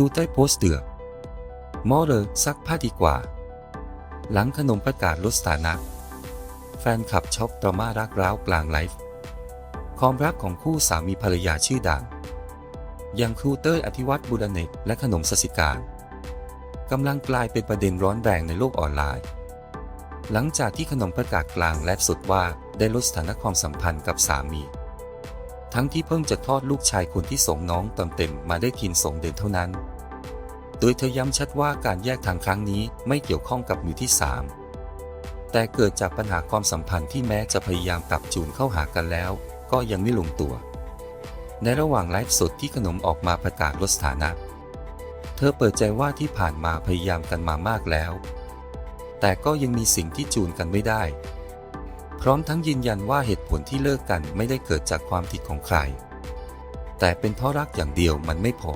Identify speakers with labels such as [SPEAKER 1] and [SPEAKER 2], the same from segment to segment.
[SPEAKER 1] รูเต้โพสต์เดือดมอเลยซักผ้าดีกว่า หลังขนมประกาศลดสถานะ แฟนคลับช็อกดราม่ารักร้าวกลางไลฟ์ความรักของคู่สามีภรรยาชื่อดัง อย่างครูเต้ยอธิวัตรบุรเนกและขนมสสิการกำลังกลายเป็นประเด็นร้อนแรงในโลกออนไลน์ หลังจากที่ขนมประกาศกลางและสุดว่าได้ลดสถานะความสัมพันธ์กับสามี ทั้งที่เพิ่งจะคลอดลูกชายคนที่สองน้องเต็มเต็มมาได้เพียงสงเดือนเท่านั้น โดยเธอย้ำชัดว่าการแยกทางครั้งนี้ไม่เกี่ยวข้องกับมือที่สามแต่เกิดจากปัญหาความสัมพันธ์ที่แม้จะพยายามปรับจูนเข้าหากันแล้ว ก็ยังไม่ลงตัว ในระหว่างไลฟ์สดที่ขนมออกมาประกาศลดสถานะ เธอเปิดใจว่าที่ผ่านมาพยายามกันมามากแล้ว แต่ก็ยังมีสิ่งที่จูนกันไม่ได้ พร้อมทั้งยืนยันว่าเหตุผลที่เลิกกันไม่ได้เกิดจากความผิดของใคร แต่เป็นเพราะรักอย่างเดียวมันไม่พอ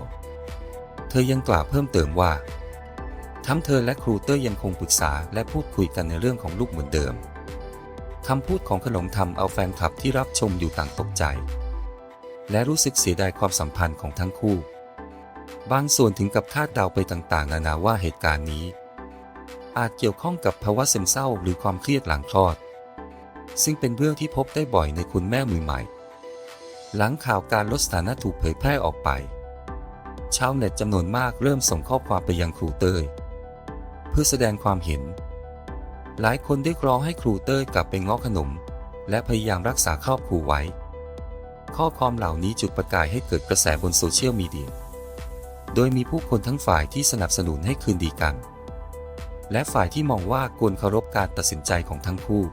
[SPEAKER 1] ธอยังกล่าวเพิ่มเติมว่า ทั้งเธอและครูเตอร์ยังคงปรึกษาและพูดคุยกันในเรื่องของลูกเหมือนเดิมคำพูดของขนมทำเอาแฟนคลับที่รับชมอยู่ต่างตกใจ และรู้สึกเสียดายความสัมพันธ์ของทั้งคู่ บางส่วนถึงกับคาดเดาไปต่างๆ นานาว่าเหตุการณ์นี้ อาจเกี่ยวข้องกับภาวะซึมเศร้าหรือความเครียดหลังคลอด ซึ่งเป็นเรื่องที่พบได้บ่อยในคุณแม่มือใหม่ หลังข่าวการลดสถานะถูกเผยแพร่ออกไป ชาวเน็ตจำนวนมากเริ่มส่งข้อความไปยังครูเต้ยเพื่อแสดงความเห็น หลายคนเรียกร้องให้ครูเต้ยกลับไปง้อขนม และพยายามรักษาครอบครัวไว้ ข้อความเหล่านี้จุดประกายให้เกิดกระแสบนโซเชียลมีเดีย โดยมีผู้คนทั้งฝ่ายที่สนับสนุนให้คืนดีกัน และฝ่ายที่มองว่าควรเคารพการตัดสินใจของทั้งคู่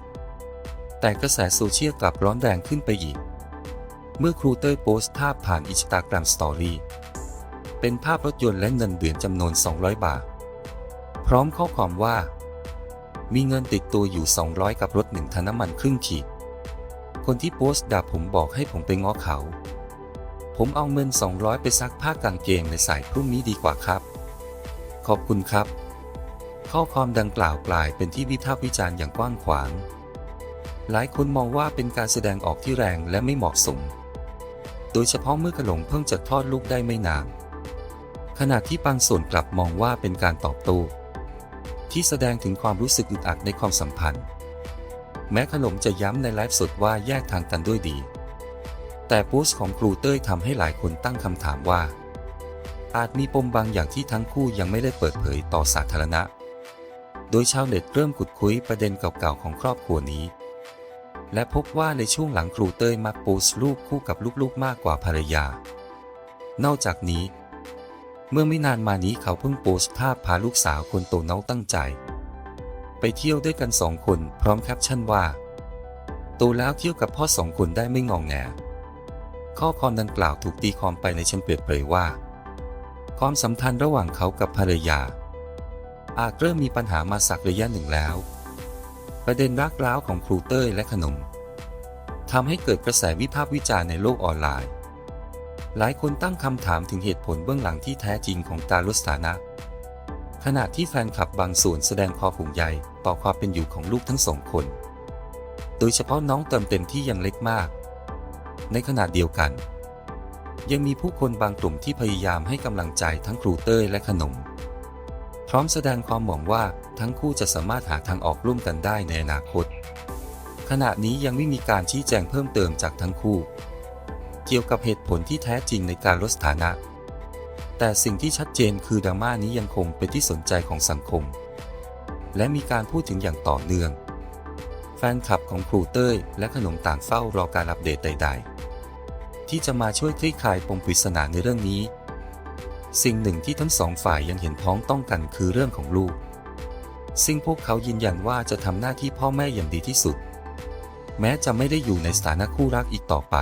[SPEAKER 1] แต่กระแสโซเชียลกลับร้อนแรงขึ้นไปอีก เมื่อครูเต้ยโพสต์ภาพผ่านอินสตาแกรมสตอรี่ เป็นภาพรถยนต์และเงินเดือนจำนวน 200 บาท พร้อมข้อความว่า มีเงินติดตัวอยู่ 200 กับรถหนึ่งทนน้ำมันครึ่งขีด คนที่โพสต์ด่าผมบอกให้ผมไปง้อเขา ผมเอาเงิน 200 ไปซักผ้ากางเกงในสายพรุ่งนี้ดีกว่าครับ ขอบคุณครับ ข้อความดังกล่าวกลายเป็นที่วิพากษ์วิจารณ์อย่างกว้างขวาง หลายคนมองว่าเป็นการแสดงออกที่แรงและไม่เหมาะสม โดยเฉพาะเมื่อขนมเพิ่งจะทอดลูกได้ไม่นาน ขณะที่บางส่วนกลับมองว่าเป็นการตอบโต้ที่แสดงถึงความรู้สึกอึดอัดในความสัมพันธ์ แม้ขนมจะย้ำในไลฟ์สดว่าแยกทางกันด้วยดี แต่โพสต์ของครูเต้ยทำให้หลายคนตั้งคำถามว่า อาจมีปมบางอย่างที่ทั้งคู่ยังไม่ได้เปิดเผยต่อสาธารณะ โดยชาวเน็ตเริ่มขุดคุยประเด็นเก่าๆของครอบครัวนี้ และพบว่าในช่วงหลังครูเต้ยมักโพสต์รูปคู่กับลูกๆมากกว่าภรรยา นอกจากนี้ เมื่อไม่นานมานี้เขาเพิ่งโพสต์ภาพพาลูกสาวคนโตน้องตั้งใจ ไปเที่ยวด้วยกันสองคนพร้อมแคปชั่นว่า โตแล้วเที่ยวกับพ่อสองคนได้ไม่งองแง ข้อความดังกล่าวถูกตีความไปในเชิงเปิดเผยว่า ความสัมพันธ์ระหว่างเขากับภรรยา อาจเริ่มมีปัญหามาสักระยะหนึ่งแล้ว ประเด็นรักร้าวของครูเต้ยและขนมทำให้เกิดกระแสวิพากษ์วิจารณ์ในโลกออนไลน์ หลายคนตั้งคำถามถึงเหตุผลเบื้องหลังที่แท้จริงของกาลดสถานะ ขณะที่แฟนคลับบางส่วนแสดงความห่วงใยต่อความเป็นอยู่ของลูกทั้งสองคน โดยเฉพาะน้องเติมเต็มที่ยังเล็กมาก ในขณะเดียวกัน ยังมีผู้คนบางกลุ่มที่พยายามให้กำลังใจทั้งครูเต้ยและขนม พร้อมแสดงความหวังว่าทั้งคู่จะสามารถหาทางออกร่วมกันได้ในอนาคต ขณะนี้ยังไม่มีการชี้แจงเพิ่มเติมจากทั้งคู่ กี่ยวกับเหตุผลที่แท้จริงในการลดสถานะ แต่สิ่งที่ชัดเจนคือดราม่านี้ยังคงเป็นที่สนใจของสังคม และมีการพูดถึงอย่างต่อเนื่อง แฟนคลับของครูเต้ย และขนมต่างเฝ้ารอการอัปเดตใด ๆ ที่จะมาช่วยคลี่คลายปมปริศนาในเรื่องนี้ สิ่งหนึ่งที่ทั้งสองฝ่ายยังเห็นพ้องต้องกันคือเรื่องของลูก ซึ่งพวกเขายืนยันว่าจะทำหน้าที่พ่อแม่อย่างดีที่สุด แม้จะไม่ได้อยู่ในสถานะคู่รักอีกต่อไป